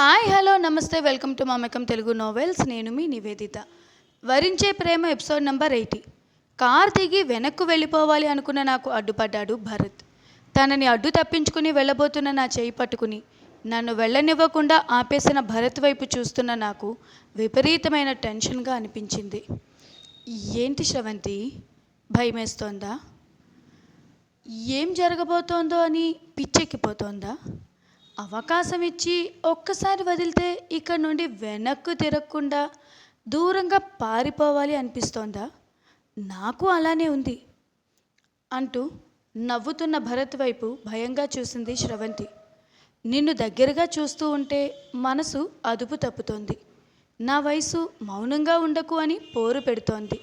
Hi hello నమస్తే welcome to Mamakam Telugu novels. నేను మీ Nivedita. Varinche Prema episode number eighty. Car దిగి వెనక్కు వెళ్ళిపోవాలి అనుకున్న నాకు అడ్డుపడ్డాడు భరత్. తనని అడ్డు తప్పించుకుని వెళ్ళబోతున్న నా చేయి పట్టుకుని నన్ను వెళ్ళనివ్వకుండా ఆపేసిన భరత్ వైపు చూస్తున్న నాకు విపరీతమైన టెన్షన్గా అనిపించింది. ఏంటి శ్రవంతి? భయమేస్తోందా? ఏం జరగబోతోందో అని పిచ్చెక్కిపోతోందా? అవకాశం ఇచ్చి ఒక్కసారి వదిలితే ఇక్కడ నుండి వెనక్కు తిరగకుండా దూరంగా పారిపోవాలి అనిపిస్తోందా? నాకు అలానే ఉంది అంటూ నవ్వుతున్న భరత్ వైపు భయంగా చూసింది శ్రవంతి. నిన్ను దగ్గరగా చూస్తూ ఉంటే మనసు అదుపు తప్పుతోంది. నా వయసు మౌనంగా ఉండకు అని పోరు పెడుతోంది.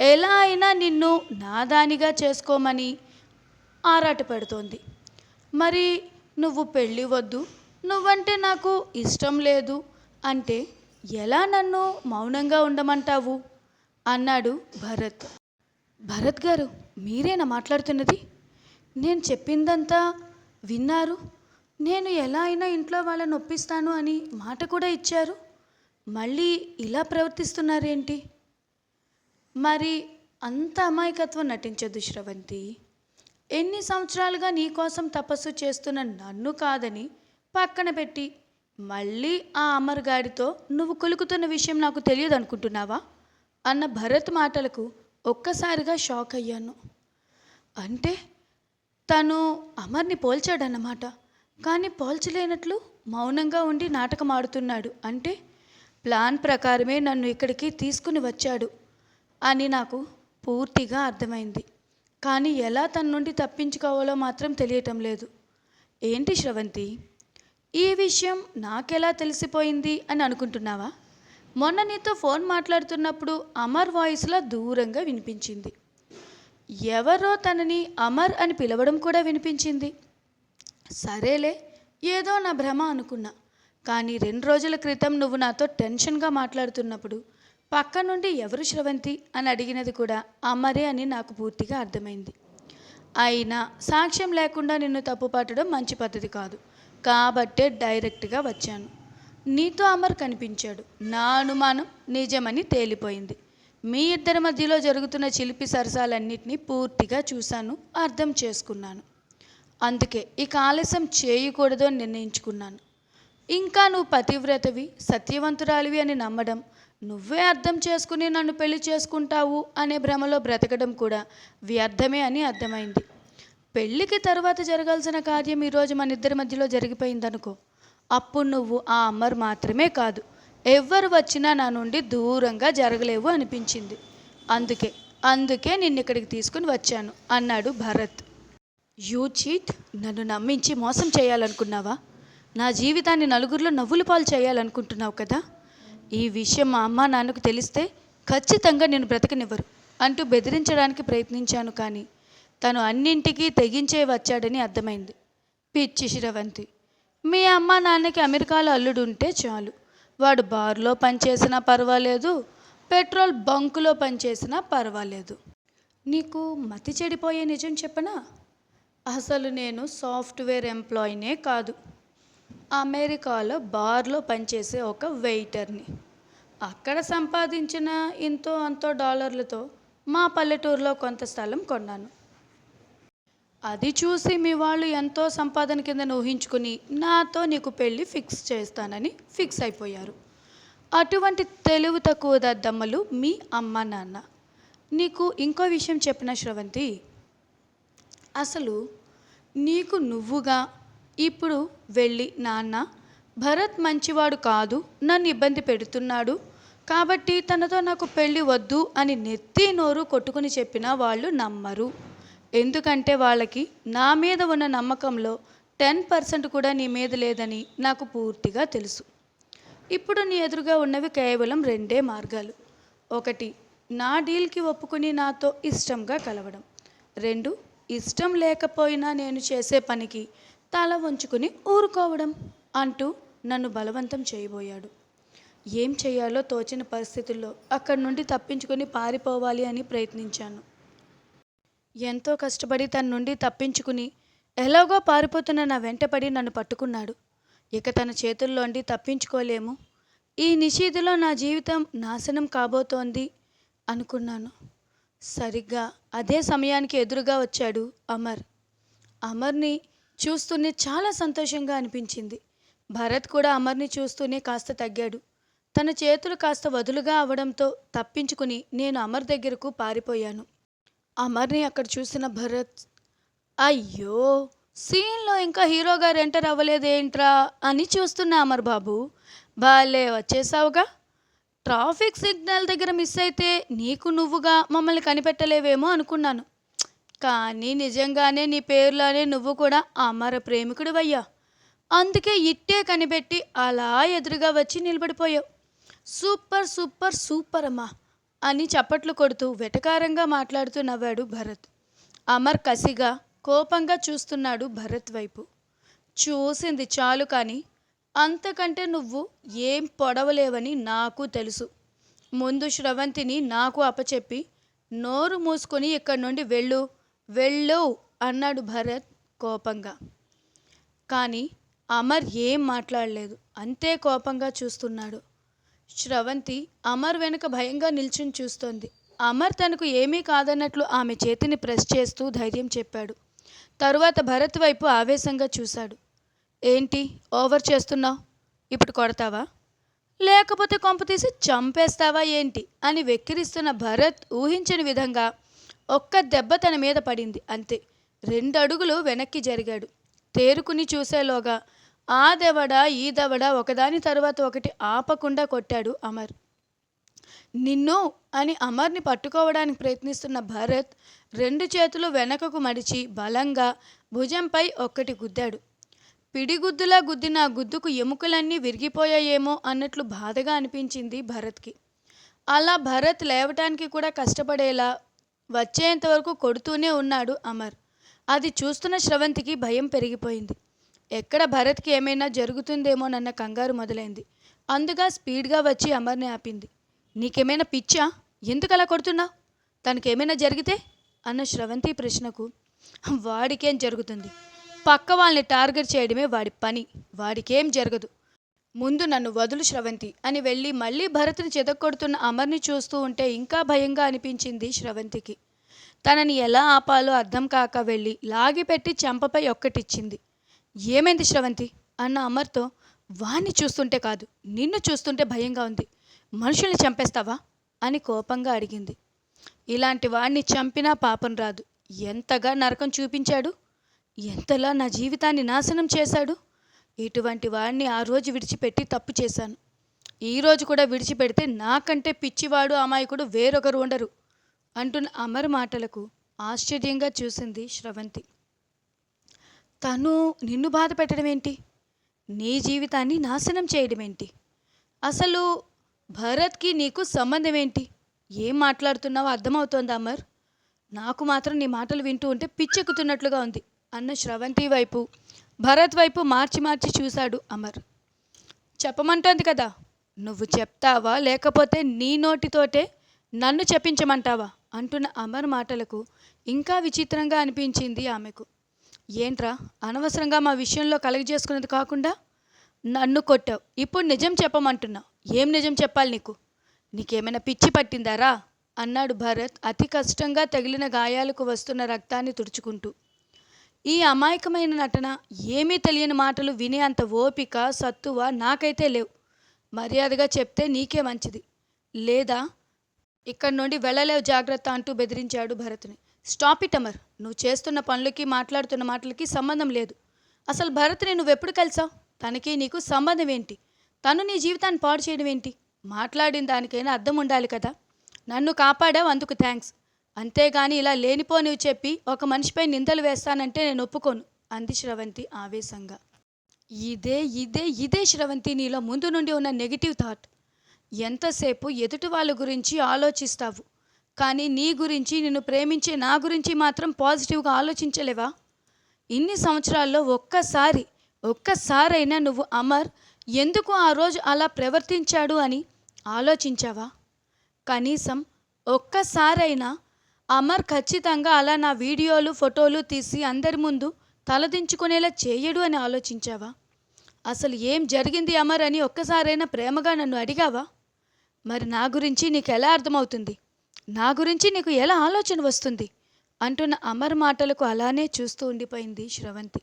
ఎలా అయినా నిన్ను నాదానిగా చేసుకోమని ఆరాటపడుతోంది. మరి నువ్వు పెళ్ళి వద్దు నువ్వంటే నాకు ఇష్టం లేదు అంటే ఎలా నన్ను మౌనంగా ఉండమంటావు? అన్నాడు భరత్. భరత్ గారు మీరేనా మాట్లాడుతున్నది? నేను చెప్పిందంతా విన్నారు. నేను ఎలా అయినా ఇంట్లో వాళ్ళని ఒప్పిస్తాను అని మాట కూడా ఇచ్చారు. మళ్ళీ ఇలా ప్రవర్తిస్తున్నారేంటి? మరి అంత అమాయకత్వం నటించదు శ్రవంతి. ఎన్ని సంవత్సరాలుగా నీ కోసం తపస్సు చేస్తున్న నన్ను కాదని పక్కన పెట్టి మళ్ళీ ఆ అమర్గాడితో నువ్వు కొలుకుతున్న విషయం నాకు తెలియదు అనుకుంటున్నావా అన్న భరత్ మాటలకు ఒక్కసారిగా షాక్ అయ్యాను. అంటే తను అమర్ని పోల్చాడన్నమాట. కానీ పోల్చలేనట్లు మౌనంగా ఉండి నాటకం ఆడుతున్నాడు. అంటే ప్లాన్ ప్రకారమే నన్ను ఇక్కడికి తీసుకుని వచ్చాడు అని నాకు పూర్తిగా అర్థమైంది. కానీ ఎలా తన నుండి తప్పించుకోవాలో మాత్రం తెలియటం లేదు. ఏంటి శ్రవంతి? ఈ విషయం నాకెలా తెలిసిపోయింది అని అనుకుంటున్నావా? మొన్న నీతో ఫోన్ మాట్లాడుతున్నప్పుడు అమర్ వాయిస్లా దూరంగా వినిపించింది. ఎవరో తనని అమర్ అని పిలవడం కూడా వినిపించింది. సరేలే ఏదో నా భ్రమ అనుకున్నా. కానీ రెండు రోజుల క్రితం నువ్వు నాతో టెన్షన్గా మాట్లాడుతున్నప్పుడు పక్క నుండి ఎవరు శ్రవంతి అని అడిగినది కూడా అమరే అని నాకు పూర్తిగా అర్థమైంది. అయినా సాక్ష్యం లేకుండా నిన్ను తప్పుపట్టడం మంచి పద్ధతి కాదు. కాబట్టే డైరెక్ట్గా వచ్చాను. నీతో అమర్ కనిపించాడు. నా అనుమానం నిజమని తేలిపోయింది. మీ ఇద్దరి మధ్యలో జరుగుతున్న చిలిపి సరసాలన్నింటినీ పూర్తిగా చూశాను అర్థం చేసుకున్నాను. అందుకే ఇక ఆలస్యం చేయకూడదు అని నిర్ణయించుకున్నాను. ఇంకా నువ్వు పతివ్రతవి సత్యవంతురాలివి అని నమ్మడం నువ్వే అర్థం చేసుకుని నన్ను పెళ్ళి చేసుకుంటావు అనే భ్రమలో బ్రతకడం కూడా వ్యర్థమే అని అర్థమైంది. పెళ్ళికి తర్వాత జరగాల్సిన కార్యం ఈరోజు మన ఇద్దరి మధ్యలో జరిగిపోయిందనుకో అప్పుడు నువ్వు ఆ అమ్మర్ మాత్రమే కాదు ఎవ్వరు వచ్చినా నా నుండి దూరంగా జరగలేవు అనిపించింది. అందుకే అందుకే నిన్ను ఇక్కడికి తీసుకుని వచ్చాను అన్నాడు భరత్. యూ చీట్ నన్ను నమ్మించి మోసం చేయాలనుకున్నావా? నా జీవితాన్ని నలుగురిలో నవ్వుల పాలు చేయాలనుకుంటున్నావు కదా? ఈ విషయం మా అమ్మ నాన్నకు తెలిస్తే ఖచ్చితంగా నేను బ్రతకనివ్వరు అంటూ బెదిరించడానికి ప్రయత్నించాను కానీ తను అన్నింటికీ తెగించే వచ్చాడని అర్థమైంది. పిచ్చి శిరవంతి. మీ అమ్మ నాన్నకి అమెరికాలో అల్లుడు ఉంటే చాలు. వాడు బార్లో పనిచేసినా పర్వాలేదు పెట్రోల్ బంకులో పనిచేసినా పర్వాలేదు. నీకు మతి చెడిపోయే నిజం చెప్పనా? అసలు నేను సాఫ్ట్వేర్ ఎంప్లాయీనే కాదు. అమెరికాలో బార్లో పనిచేసే ఒక వెయిటర్ని. అక్కడ సంపాదించిన ఇంతో అంతో డాలర్లతో మా పల్లెటూరులో కొంత స్థలం కొన్నాను. అది చూసి మీ వాళ్ళు ఎంతో సంపాదన కింద ఊహించుకుని నాతో నీకు పెళ్ళి ఫిక్స్ చేస్తానని ఫిక్స్ అయిపోయారు. అటువంటి తెలివి తక్కువ దద్దమ్మలు మీ అమ్మ నాన్న. నీకు ఇంకో విషయం చెప్పిన శ్రవంతి? అసలు నీకు నువ్వుగా ఇప్పుడు వెళ్ళి నాన్న భరత్ మంచివాడు కాదు నన్ను ఇబ్బంది పెడుతున్నాడు. కాబట్టి తనతో నాకు పెళ్ళి వద్దు అని నెత్తి నోరు కొట్టుకుని చెప్పినా వాళ్ళు నమ్మరు. ఎందుకంటే వాళ్ళకి నా మీద ఉన్న నమ్మకంలో టెన్ పర్సెంట్ కూడా నీ మీద లేదని నాకు పూర్తిగా తెలుసు. ఇప్పుడు నీ ఎదురుగా ఉన్నవి కేవలం రెండే మార్గాలు. ఒకటి నా డీల్కి ఒప్పుకుని నాతో ఇష్టంగా కలవడం. రెండు ఇష్టం లేకపోయినా నేను చేసే పనికి తల వంచుకుని ఊరుకోవడం అంటూ నన్ను బలవంతం చేయబోయాడు. ఏం చేయాలో తోచిన పరిస్థితుల్లో అక్కడి నుండి తప్పించుకొని పారిపోవాలి అని ప్రయత్నించాను. ఎంతో కష్టపడి తన నుండి తప్పించుకుని ఎలాగో పారిపోతున్న నా వెంటపడి నన్ను పట్టుకున్నాడు. ఇక తన చేతుల్లోండి తప్పించుకోలేము. ఈ నిషీధిలో నా జీవితం నాశనం కాబోతోంది అనుకున్నాను. సరిగ్గా అదే సమయానికి ఎదురుగా వచ్చాడు అమర్. అమర్ని చూస్తూనే చాలా సంతోషంగా అనిపించింది. భరత్ కూడా అమర్ని చూస్తూనే కాస్త తగ్గాడు. తన చేతులు కాస్త వదులుగా అవడంతో తప్పించుకుని నేను అమర్ దగ్గరకు పారిపోయాను. అమర్ని అక్కడ చూసిన భరత్ అయ్యో సీన్లో ఇంకా హీరో గారు ఎంటర్ అవ్వలేదేంట్రా? అని చూస్తున్నా అమర్ బాబు. బాలే వచ్చేసావుగా. ట్రాఫిక్ సిగ్నల్ దగ్గర మిస్ అయితే నీకు నువ్వుగా మమ్మల్ని కనిపెట్టలేవేమో అనుకున్నాను. కానీ నిజంగానే నీ పేరులోనే నువ్వు కూడా అమర ప్రేమికుడు అయ్యా అందుకే ఇట్టే కనిపెట్టి అలా ఎదురుగా వచ్చి నిలబడిపోయావు. సూపర్ సూపర్ సూపర్ అమ్మా అని చప్పట్లు కొడుతూ వెటకారంగా మాట్లాడుతూ నవ్వాడు భరత్. అమర్ కసిగా కోపంగా చూస్తున్నాడు భరత్ వైపు. చూసింది చాలు కానీ అంతకంటే నువ్వు ఏం పొడవలేవని నాకు తెలుసు. ముందు శ్రవంతిని నాకు అప్పచెప్పి నోరు మూసుకొని ఇక్కడి నుండి వెళ్ళు వెళ్ళు అన్నాడు భరత్ కోపంగా. కానీ అమర్ ఏం మాట్లాడలేదు. అంతే కోపంగా చూస్తున్నాడు. శ్రవంతి అమర్ వెనుక భయంగా నిల్చుని చూస్తోంది. అమర్ తనకు ఏమీ కాదన్నట్లు ఆమె చేతిని ప్రెస్ చేస్తూ ధైర్యం చెప్పాడు. తరువాత భరత్ వైపు ఆవేశంగా చూశాడు. ఏంటి? ఓవర్ చేస్తున్నావు? ఇప్పుడు కొడతావా? లేకపోతే కొంప తీసి చంపేస్తావా ఏంటి? అని వెక్కిరిస్తున్న భరత్ ఊహించని విధంగా ఒక్క దెబ్బ తన మీద పడింది అంతే. రెండు అడుగులు వెనక్కి జరిగాడు. తేరుకుని చూసేలోగా ఆ దెవడ ఈ దవడ ఒకదాని తరువాత ఒకటి ఆపకుండా కొట్టాడు అమర్. నిన్ను అని అమర్ని పట్టుకోవడానికి ప్రయత్నిస్తున్న భరత్ రెండు చేతులు వెనకకు మడిచి బలంగా భుజంపై ఒక్కటి గుద్దాడు. పిడిగుద్దులా గుద్దిన గుద్దుకు ఎముకలన్నీ విరిగిపోయాయేమో అన్నట్లు బాధగా అనిపించింది భరత్కి. అలా భరత్ లేవటానికి కూడా కష్టపడేలా వచ్చేంత వరకు కొడుతూనే ఉన్నాడు అమర్. అది చూస్తున్న శ్రవంతికి భయం పెరిగిపోయింది. ఎక్కడ భరత్కి ఏమైనా జరుగుతుందేమోనన్న కంగారు మొదలైంది. అందుగా స్పీడ్గా వచ్చి అమర్ని ఆపింది. నీకేమైనా పిచ్చా? ఎందుకు అలా కొడుతున్నావు తనకేమైనా జరిగితే? అన్న శ్రవంతి ప్రశ్నకు. వాడికేం జరుగుతుంది? పక్క వాళ్ళని టార్గెట్ చేయడమే వాడి పని. వాడికేం జరగదు. ముందు నన్ను వదులు శ్రవంతి అని వెళ్ళి మళ్ళీ భరత్ని చెదక్కొడుతున్న అమర్ని చూస్తూ ఉంటే ఇంకా భయంగా అనిపించింది శ్రవంతికి. తనని ఎలా ఆపాలో అర్థం కాక వెళ్ళి లాగిపెట్టి చెంపపై ఒక్కటిచ్చింది. ఏమైంది శ్రవంతి? అన్న అమర్తో వాణ్ణి చూస్తుంటే కాదు నిన్ను చూస్తుంటే భయంగా ఉంది. మనుషుల్ని చంపేస్తావా? అని కోపంగా అడిగింది. ఇలాంటి వాణ్ణి చంపినా పాపం రాదు. ఎంతగా నరకం చూపించాడు? ఎంతలా నా జీవితాన్ని నాశనం చేశాడు? ఇటువంటి వాడిని ఆ రోజు విడిచిపెట్టి తప్పు చేశాను. ఈరోజు కూడా విడిచిపెడితే నాకంటే పిచ్చివాడు అమాయకుడు వేరొకరు ఉండరు. అంటున్న అమర్ మాటలకు ఆశ్చర్యంగా చూసింది శ్రవంతి. తను నిన్ను బాధ పెట్టడం ఏంటి? నీ జీవితాన్ని నాశనం చేయడం ఏంటి? అసలు భరత్కి నీకు సంబంధం ఏంటి? ఏం మాట్లాడుతున్నావో అర్థమవుతోంది అమర్. నాకు మాత్రం నీ మాటలు వింటూ ఉంటే పిచ్చెక్కుతున్నట్లుగా ఉంది అన్న శ్రవంతి వైపు భరత్ వైపు మార్చి మార్చి చూశాడు అమర్. చెప్పమంటోంది కదా నువ్వు చెప్తావా? లేకపోతే నీ నోటితోటే నన్ను చెప్పించమంటావా? అంటున్న అమర్ మాటలకు ఇంకా విచిత్రంగా అనిపించింది ఆమెకు. ఏంట్రా అనవసరంగా మా విషయంలో కలగజేసుకున్నది కాకుండా నన్ను కొట్టావు. ఇప్పుడు నిజం చెప్పమంటున్నావు. ఏం నిజం చెప్పాలి నీకు? నీకేమైనా పిచ్చి పట్టిందారా? అన్నాడు భరత్ అతి కష్టంగా తగిలిన గాయాలకు వస్తున్న రక్తాన్ని తుడుచుకుంటూ. ఈ అమాయకమైన నటన ఏమీ తెలియని మాటలు వినే అంత ఓపిక సత్తువ నాకైతే లేవు. మర్యాదగా చెప్తే నీకే మంచిది. లేదా ఇక్కడి నుండి వెళ్ళలేవు జాగ్రత్త అంటూ బెదిరించాడు భరత్ని. Stop it Amar. నువ్వు చేస్తున్న పనులకి మాట్లాడుతున్న మాటలకి సంబంధం లేదు. అసలు భరత్ని నువ్వెప్పుడు కలిసావు? తనకి నీకు సంబంధం ఏంటి? తను నీ జీవితాన్ని పాడు చేయడం ఏంటి? మాట్లాడిన దానికైనా అర్థం ఉండాలి కదా. నన్ను కాపాడావు అందుకు థ్యాంక్స్ అంతేగాని ఇలా లేనిపోనివి చెప్పి ఒక మనిషిపై నిందలు వేస్తానంటే నేను ఒప్పుకోను అంది శ్రవంతి ఆవేశంగా. ఇదే ఇదే ఇదే శ్రవంతి నీలో ముందు నుండి ఉన్న నెగిటివ్ థాట్ ఎంతసేపు ఎదుటి వాళ్ళ గురించి ఆలోచిస్తావు? కానీ నీ గురించి నిన్ను ప్రేమించే నా గురించి మాత్రం పాజిటివ్గా ఆలోచించలేవా? ఇన్ని సంవత్సరాల్లో ఒక్కసారి ఒక్కసారైనా నువ్వు అమర్ ఎందుకు ఆ రోజు అలా ప్రవర్తించాడు అని ఆలోచించావా? కనీసం ఒక్కసారైనా అమర్ ఖచ్చితంగా అలా నా వీడియోలు ఫోటోలు తీసి అందరి ముందు తలదించుకునేలా చేయడు అని ఆలోచించావా? అసలు ఏం జరిగింది అమర్ అని ఒక్కసారైనా ప్రేమగా నన్ను అడిగావా? మరి నా గురించి నీకు ఎలా అర్థమవుతుంది? నా గురించి నీకు ఎలా ఆలోచన వస్తుంది? అంటున్న అమర్ మాటలకు అలానే చూస్తూ ఉండిపోయింది శ్రవంతి.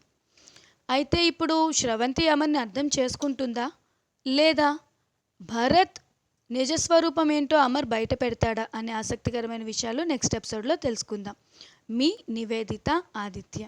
అయితే ఇప్పుడు శ్రవంతి అమర్ని అర్థం చేసుకుంటుందా? లేదా? భరత్ నిజస్వరూపం ఏంటో అమర్ బయట పెడతాడా అనే ఆసక్తికరమైన విషయాలు నెక్స్ట్ ఎపిసోడ్లో తెలుసుకుందాం. మీ నివేదిత ఆదిత్య.